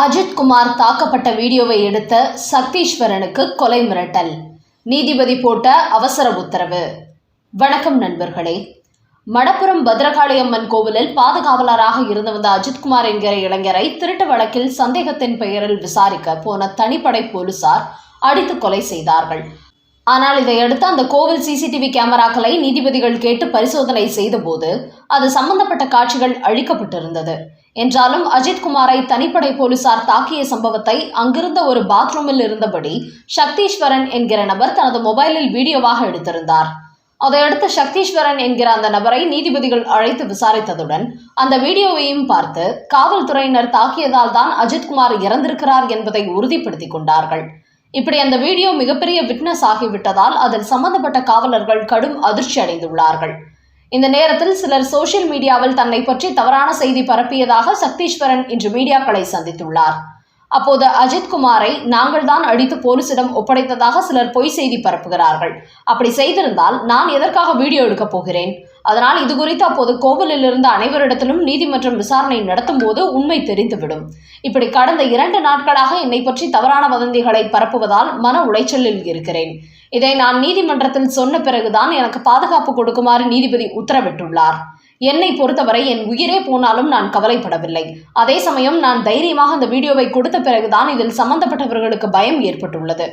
அஜித் குமார் தாக்கப்பட்ட வீடியோவை எடுத்த சத்தீஸ்வரனுக்கு கொலை மிரட்டல். நீதிபதி போட்ட அவசர உத்தரவு. வணக்கம் நண்பர்களே. மடப்புரம் பத்ரகாளியம்மன் கோவிலில் பாதுகாவலராக இருந்து வந்த அஜித்குமார் என்கிற இளைஞரை திருட்டு வழக்கில் சந்தேகத்தின் பெயரில் விசாரிக்க போன தனிப்படை போலீசார் அடித்து கொலை செய்தார்கள். ஆனால் இதையடுத்து அந்த கோவில் சிசிடிவி கேமராக்களை நீதிபதிகள் கேட்டு பரிசோதனை செய்தபோது அது சம்பந்தப்பட்ட காட்சிகள் அழிக்கப்பட்டிருந்தது. என்றாலும் அஜித்குமாரை தனிப்படை போலீசார் தாக்கிய சம்பவத்தை அங்கிருந்த ஒரு பாத்ரூமில் இருந்தபடி சக்தீஸ்வரன் என்கிற நபர் தனது மொபைலில் வீடியோவாக எடுத்திருந்தார். அதையடுத்து சக்தீஸ்வரன் என்கிற அந்த நபரை நீதிபதிகள் அழைத்து விசாரித்ததுடன் அந்த வீடியோவையும் பார்த்து காவல்துறையினர் தாக்கியதால் தான் அஜித்குமார் இறந்திருக்கிறார் என்பதை உறுதிப்படுத்திக் கொண்டார்கள். இப்படி அந்த வீடியோ மிகப்பெரிய விட்னஸ் ஆகிவிட்டதால் அதில் சம்பந்தப்பட்ட காவலர்கள் கடும் அதிர்ச்சி அடைந்துள்ளார்கள். இந்த நேரத்தில் சிலர் சோசியல் மீடியாவில் தன்னை பற்றி தவறான செய்தி பரப்பியதாக சக்தீஸ்வரன் இன்று மீடியாக்களை சந்தித்துள்ளார். அப்போது அஜித்குமாரை நாங்கள் தான் அடித்து போலீசிடம் ஒப்படைத்ததாக சிலர் பொய் செய்தி பரப்புகிறார்கள். அப்படி செய்திருந்தால் நான் எதற்காக வீடியோ எடுக்கப் போகிறேன்? அதனால் இது குறித்து அப்போது கோவிலில் இருந்த அனைவரிடத்திலும் நீதிமன்றம் விசாரணை நடத்தும் போது உண்மை தெரிந்துவிடும். இப்படி கடந்த இரண்டு நாட்களாக என்னை பற்றி தவறான வதந்திகளை பரப்புவதால் மன உளைச்சலில் இருக்கிறேன். இதை நான் நீதிமன்றத்தில் சொன்ன பிறகுதான் எனக்கு பாதுகாப்பு கொடுக்குமாறு நீதிபதி உத்தரவிட்டுள்ளார். என்னை பொறுத்தவரை என் உயிரே போனாலும் நான் கவலைப்படவில்லை. அதே சமயம் நான் தைரியமாக அந்த வீடியோவை கொடுத்த பிறகுதான் இதில் சம்பந்தப்பட்டவர்களுக்கு பயம் ஏற்பட்டுள்ளது.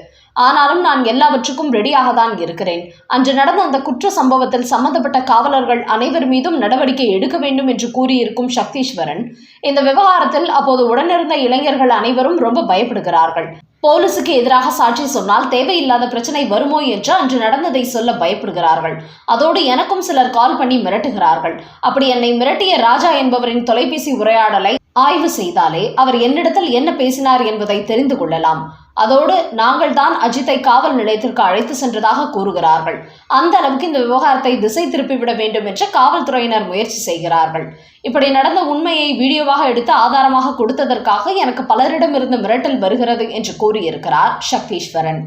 ஆனாலும் நான் எல்லாவற்றுக்கும் ரெடியாக தான் இருக்கிறேன். அன்று நடந்த அந்த குற்ற சம்பவத்தில் சம்பந்தப்பட்ட காவலர்கள் அனைவர் மீதும் நடவடிக்கை எடுக்க வேண்டும் என்று கூறியிருக்கும் சக்தீஸ்வரன் இந்த விவகாரத்தில் அப்போது உடனிருந்த இளைஞர்கள் அனைவரும் ரொம்ப பயப்படுகிறார்கள். போலீசுக்கு எதிராக சாட்சி சொன்னால் தேவையில்லாத பிரச்சனை வருமோ என்று அன்று நடந்ததை சொல்ல பயப்படுகிறார்கள். அதோடு எனக்கும் சிலர் கால் பண்ணி மிரட்டுகிறார்கள். அப்படி என்னை மிரட்டிய ராஜா என்பவரின் தொலைபேசி உரையாடலை ஆய்வு செய்தாலே அவர் என்னிடத்தில் என்ன பேசினார் என்பதை தெரிந்து கொள்ளலாம். அதோடு நாங்கள் தான் அஜித்தை காவல் நிலையத்திற்கு அழைத்து சென்றதாக கூறுகிறார்கள். அந்த அளவுக்கு இந்த விவகாரத்தை திசை திருப்பிவிட வேண்டும் என்று காவல்துறையினர் முயற்சி செய்கிறார்கள். இப்படி நடந்த உண்மையை வீடியோவாக எடுத்து ஆதாரமாக கொடுத்ததற்காக எனக்கு பலரிடமிருந்து மிரட்டல் வருகிறது என்று கூறியிருக்கிறார் சக்தீஸ்வரன்.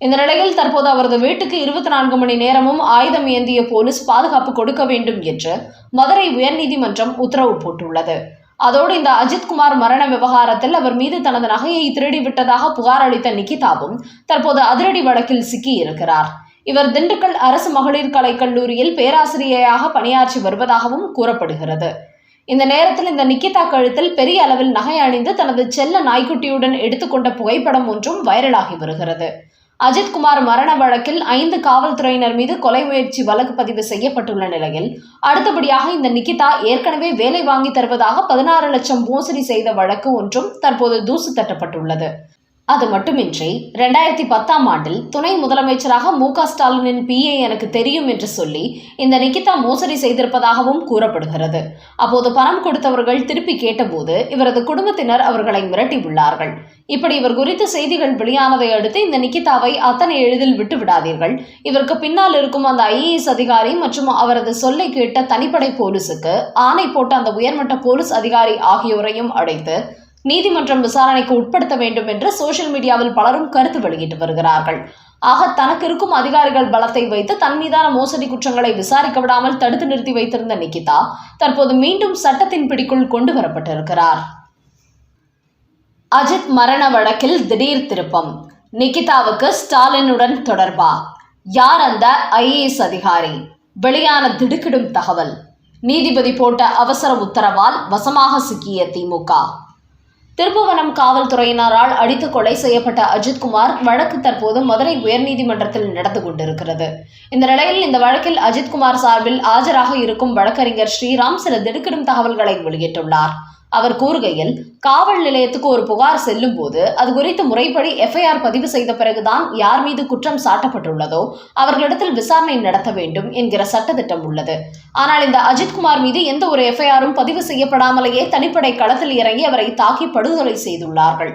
இந்த நிலையில் தற்போது அவரது வீட்டுக்கு இருபத்தி நான்கு மணி நேரமும் ஆயுதம் ஏந்திய போலீஸ் பாதுகாப்பு கொடுக்க வேண்டும் என்று மதுரை உயர்நீதிமன்றம் உத்தரவு போட்டுள்ளது. அதோடு இந்த அஜித்குமார் மரண விவகாரத்தில் அவர் மீது தனது நகையை திருடிவிட்டதாக புகார் அளித்த நிகிதாவும் தற்போது அதிரடி வழக்கில் சிக்கியிருக்கிறார் இவர் திண்டுக்கல் அரசு மகளிர் கலைக்கல்லூரியில் பேராசிரியையாக பணியாற்றி வருவதாகவும் கூறப்படுகிறது. இந்த நேரத்தில் இந்த நிக்கிதா கழுத்தில் பெரிய அளவில் நகை அணிந்து தனது செல்ல நாய்க்குட்டியுடன் எடுத்துக்கொண்ட புகைப்படம் ஒன்றும் வைரலாகி வருகிறது. அஜித்குமார் மரண வழக்கில் ஐந்து காவல்துறையினர் மீது கொலை முயற்சி வழக்கு பதிவு செய்யப்பட்டுள்ள நிலையில் அடுத்தபடியாக இந்த நிகிதா ஏற்கனவே வேலை வாங்கி தருவதாக பதினாறு லட்சம் மோசடி செய்த வழக்கு ஒன்றும் தற்போது தூசு தட்டப்பட்டுள்ளது. அது மட்டுமின்றி ரெண்டாயிரத்தி பத்தாம் ஆண்டில் துணை முதலமைச்சராக மு க ஸ்டாலினின் பிஏ எனக்கு தெரியும் என்று சொல்லி இந்த நிகிதா மோசடி செய்திருப்பதாகவும் கூறப்படுகிறது. அப்போது பணம் கொடுத்தவர்கள் திருப்பி கேட்டபோது இவரது குடும்பத்தினர் அவர்களை மிரட்டியுள்ளார்கள். இப்படி இவர் குறித்த செய்திகள் வெளியானதை அடுத்து இந்த நிகிதாவை அத்தனை எளிதில் விட்டு விடாதீர்கள். இவருக்கு பின்னால் இருக்கும் அந்த ஐஏஎஸ் அதிகாரி மற்றும் அவரது சொல்லை கேட்ட தனிப்படை போலீசுக்கு ஆணை போட்ட அந்த உயர்மட்ட போலீஸ் அதிகாரி ஆகியோரையும் அழைத்து நீதிமன்றம் விசாரணைக்கு உட்படுத்த வேண்டும் என்று சோசியல் மீடியாவில் பலரும் கருத்து வெளியிட்டு வருகிறார்கள். ஆக தனக்கு இருக்கும் அதிகாரிகள் பலத்தை வைத்து தன் மீதான மோசடி குற்றங்களை விசாரிக்க விடாமல் தடுத்து நிறுத்தி வைத்திருந்த நிகிதா தற்போது மீண்டும் சட்டத்தின் பிடிக்குள் கொண்டு வரப்பட்டிருக்கிறார். அஜித் மரண வழக்கில் திடீர் திருப்பம். நிகிதாவுக்கு ஸ்டாலினுடன் தொடர்பா? யார் அந்த ஐஏஎஸ் அதிகாரி? வெளியான திடுக்கிடும் தகவல். நீதிபதி போட்ட அவசர உத்தரவால் வசமாக சிக்கிய திமுக. திருப்புவனம் காவல்துறையினரால் அடித்து கொலை செய்யப்பட்ட அஜித்குமார் வழக்கு தற்போது மதுரை உயர்நீதிமன்றத்தில் நடந்து கொண்டிருக்கிறது. இந்த நிலையில் இந்த வழக்கில் அஜித்குமார் சார்பில் ஆஜராக இருக்கும் வழக்கறிஞர் ஸ்ரீராம் சில திடுக்கிடும் தகவல்களை வெளியிட்டுள்ளார். அவர் கூறுகையில் காவல் நிலையத்துக்கு ஒரு புகார் செல்லும் போது அது குறித்து முறைப்படி எஃப்ஐஆர் பதிவு செய்த பிறகுதான் யார் மீது குற்றம் சாட்டப்பட்டுள்ளதோ அவர்களிடத்தில் விசாரணை நடத்த வேண்டும் என்கிற சட்டத்திட்டம் உள்ளது. ஆனால் இந்த அஜித்குமார் மீது எந்த ஒரு எஃப்ஐஆரும் பதிவு செய்யப்படாமலேயே தனிப்படை களத்தில் இறங்கி அவரை தாக்கி படுகொலை செய்துள்ளார்கள்.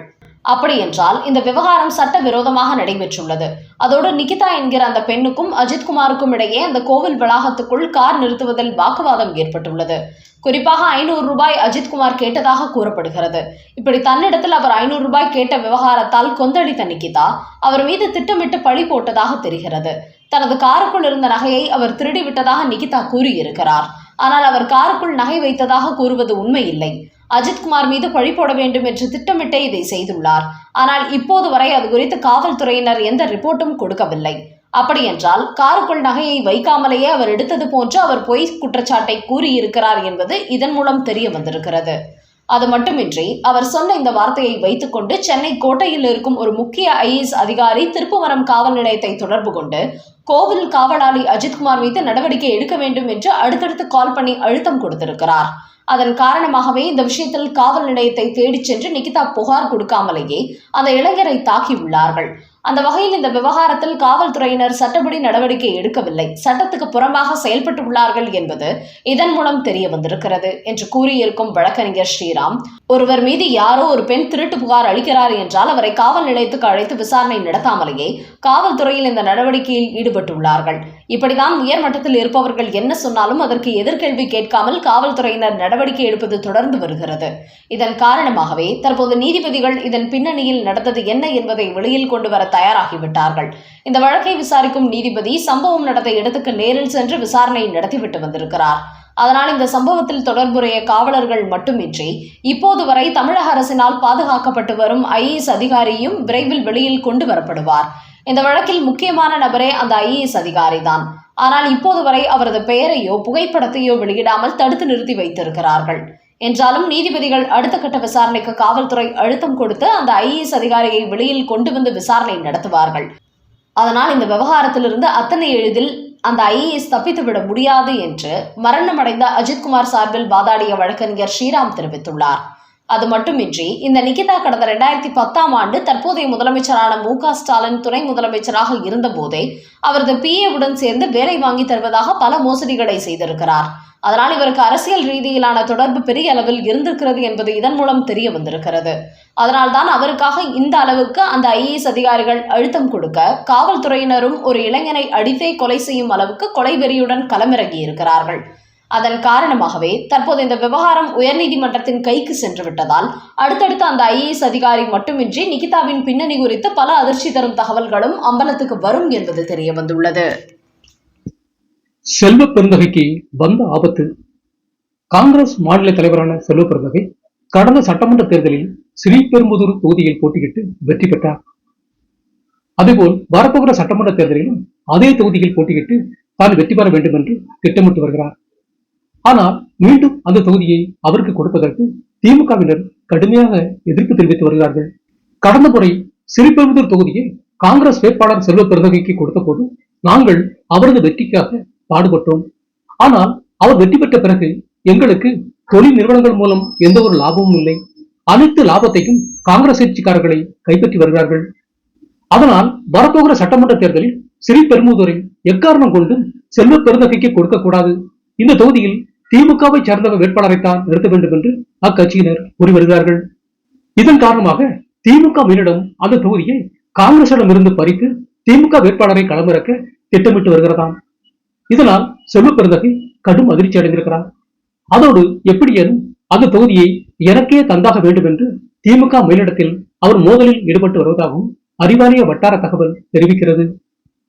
அப்படி என்றால் இந்த விவகாரம் சட்ட விரோதமாக நடைபெற்றுள்ளது. அதோடு நிகிதா என்கிற அந்த பெண்ணுக்கும் அஜித்குமாருக்கும் இடையே அந்த கோவில் வளாகத்துக்குள் கார் நிறுத்துவதில் வாக்குவாதம் ஏற்பட்டுள்ளது. குறிப்பாக ஐநூறு ரூபாய் அஜித்குமார் கேட்டதாக கூறப்படுகிறது. இப்படி தன்னிடத்தில் அவர் ஐநூறு ரூபாய் கேட்ட விவகாரத்தால் கொந்தளித்த நிகிதா அவர் மீது திட்டமிட்டு பழி போட்டதாக தெரிகிறது. தனது காருக்குள் இருந்த நகையை அவர் திருடிவிட்டதாக நிகிதா கூறியிருக்கிறார். ஆனால் அவர் காருக்குள் நகை வைத்ததாக கூறுவது உண்மையில்லை. அஜித்குமார் மீது பழி போட வேண்டும் என்று திட்டமிட்டே இதை செய்துள்ளார். ஆனால் இப்போது வரை அது குறித்து காவல்துறையினர் எந்த ரிப்போர்ட்டும் கொடுக்கவில்லை. அப்படியென்றால் காருக்குள் நகையை வைக்காமலேயே அவர் எடுத்தது போன்று அவர் பொய் குற்றச்சாட்டை கூறியிருக்கிறார் என்பது இதன் மூலம் தெரிய வந்திருக்கிறது. அது மட்டுமின்றி அவர் சொன்ன இந்த வார்த்தையை வைத்துக்கொண்டு சென்னை கோட்டையில் இருக்கும் ஒரு முக்கிய ஐஏஎஸ் அதிகாரி திருப்புவரம் காவல் நிலையத்தை தொடர்பு கொண்டு கோவில் காவலாளி அஜித்குமார் மீது நடவடிக்கை எடுக்க வேண்டும் என்று அடுத்தடுத்து கால் பண்ணி அழுத்தம் கொடுத்திருக்கிறார். அதன் காரணமாகவே இந்த விஷயத்தில் காவல் நிலையத்தை தேடிச் சென்று நிகிதா புகார் கொடுக்காமலேயே அந்த இளைஞரை தாக்கியுள்ளார்கள் அந்த வகையில் இந்த விவகாரத்தில் காவல்துறையினர் சட்டப்படி நடவடிக்கை எடுக்கவில்லை. சட்டத்துக்கு புறம்பாக செயல்பட்டுள்ளார்கள் என்பது இதன் மூலம் தெரிய வந்திருக்கிறது என்று கூறியிருக்கும் வழக்கறிஞர் ஸ்ரீராம் ஒருவர் மீது யாரோ ஒரு பெண் திருட்டு புகார் அளிக்கிறார் என்றால் அவரை காவல் நிலையத்துக்கு அழைத்து விசாரணை நடத்தாமலேயே காவல்துறையில் இந்த நடவடிக்கையில் ஈடுபட்டுள்ளார்கள். இப்படிதான் உயர்மட்டத்தில் இருப்பவர்கள் என்ன சொன்னாலும் அதற்கு எதிர்கேள்வி கேட்காமல் காவல்துறையினர் நடவடிக்கை எடுப்பது தொடர்ந்து வருகிறது. இதன் காரணமாகவே தற்போது நீதிபதிகள் இதன் பின்னணியில் நடந்தது என்ன என்பதை வெளியில் கொண்டு வர தயாராகிவிட்டார்கள். இந்த வழக்கை விசாரிக்கும் நீதிபதி சம்பவம் நடந்த இடத்துக்கு நேரில் சென்று விசாரணை நடத்திவிட்டு வந்திருக்கிறார். அதனால் இந்த சம்பவத்தில் தொடர்புடைய காவலர்கள் மட்டுமின்றி இப்போது வரை தமிழக அரசினால் பாதுகாக்கப்பட்டு வரும் ஐஏஎஸ் அதிகாரியும் விரைவில் வெளியில் கொண்டு வரப்படுவார். இந்த வழக்கில் முக்கியமான நபரே அந்த ஐஏஎஸ் அதிகாரி தான் ஆனால் இப்போது வரை அவரது பெயரையோ புகைப்படத்தையோ வெளியிடாமல் தடுத்து நிறுத்தி வைத்திருக்கிறார்கள். என்றாலும் நீதிபதிகள் அடுத்த கட்ட விசாரணைக்கு காவல்துறை அழுத்தம் கொடுத்து அந்த ஐஏஎஸ் அதிகாரியை வெளியில் கொண்டு வந்து விசாரணை நடத்துவார்கள். அதனால் இந்த விவகாரத்திலிருந்து அத்தனை எளிதில் அந்த ஐஏஎஸ் தப்பித்துவிட முடியாது என்று மரணமடைந்த அஜித்குமார் சார்பில் வாதாடிய வழக்கறிஞர் ஸ்ரீராம் தெரிவித்துள்ளார். அது மட்டுமின்றி இந்த நிகிதா கடந்த ரெண்டாயிரத்தி பத்தாம் ஆண்டு தற்போதைய முதலமைச்சரான மு ஸ்டாலின் துணை முதலமைச்சராக இருந்தபோதே அவரது பிஏவுடன் சேர்ந்து வேலை வாங்கி தருவதாக பல மோசடிகளை செய்திருக்கிறார். அதனால் இவருக்கு அரசியல் ரீதியிலான தொடர்பு பெரிய அளவில் இருந்திருக்கிறது என்பது இதன் மூலம் தெரிய வந்திருக்கிறது. அதனால்தான் அவருக்காக இந்த அளவுக்கு அந்த ஐஏஎஸ் அதிகாரிகள் அழுத்தம் கொடுக்க காவல்துறையினரும் ஒரு இளைஞனை அடித்தே கொலை செய்யும் அளவுக்கு கொலை வெறியுடன் களமிறங்கி இருக்கிறார்கள் அதன் காரணமாகவே தற்போது இந்த விவகாரம் உயர்நீதிமன்றத்தின் கைக்கு சென்று விட்டதால் அடுத்தடுத்து அந்த ஐஏஎஸ் அதிகாரி மட்டுமின்றி நிகிதாவின் பின்னணி குறித்து பல அதிர்ச்சி தரும் தகவல்களும் அம்பலத்துக்கு வரும் என்பது தெரிய வந்துள்ளது. செல்வ பெருந்தகைக்கு வந்த ஆபத்து. காங்கிரஸ் மாநில தலைவரான செல்வ பெருந்தகை கடந்த சட்டமன்ற தேர்தலில் ஸ்ரீபெரும்புதூர் தொகுதியில் போட்டியிட்டு வெற்றி பெற்றார். அதேபோல் வரப்போகிற சட்டமன்ற தேர்தலிலும் அதே தொகுதியில் போட்டியிட்டு தான் வெற்றி பெற வேண்டும் என்று திட்டமிட்டு வருகிறார். ஆனால் மீண்டும் அந்த தொகுதியை அவருக்கு கொடுப்பதற்கு திமுகவினர் கடுமையாக எதிர்ப்பு தெரிவித்து வருகிறார்கள். கடந்த முறை ஸ்ரீபெரும்புதூர் தொகுதியை காங்கிரஸ் வேட்பாளர் செல்வ பெருந்தகைக்கு கொடுத்த போது நாங்கள் அவரது வெற்றிக்காக பாடுபட்டோம். ஆனால் அவர் வெற்றி பெற்ற பிறகு எங்களுக்கு தொழில் நிறுவனங்கள் மூலம் எந்த ஒரு லாபமும் இல்லை. அனைத்து லாபத்தையும் காங்கிரஸ் கட்சிக்காரர்களை கைப்பற்றி வருகிறார்கள். அதனால் வரப்போகிற சட்டமன்ற தேர்தலில் சிறி பெருமுதூரை எக்காரணம் கொண்டும் செல்வ பெருந்தகைக்கு கொடுக்க கூடாது இந்த தொகுதியில் திமுகவை சேர்ந்த வேட்பாளரைத்தான் நிறுத்த வேண்டும் என்று அக்கட்சியினர் கூறி வருகிறார்கள். இதன் காரணமாக திமுக மீனிடம் அந்த தொகுதியை காங்கிரசிடம் இருந்து பறித்து திமுக வேட்பாளரை களமிறக்க திட்டமிட்டு வருகிறதாம். இதனால் செல்வ பெருந்தகை கடும் அதிர்ச்சி அடைந்திருக்கிறார். அதோடு எப்படியேனும் அந்த தொகுதியை எனக்கே தந்தாக வேண்டும் என்று திமுக மேலிடத்தில் அவர் மோதலில் ஈடுபட்டு வருவதாகவும் அறிவாலய வட்டார தகவல் தெரிவிக்கிறது.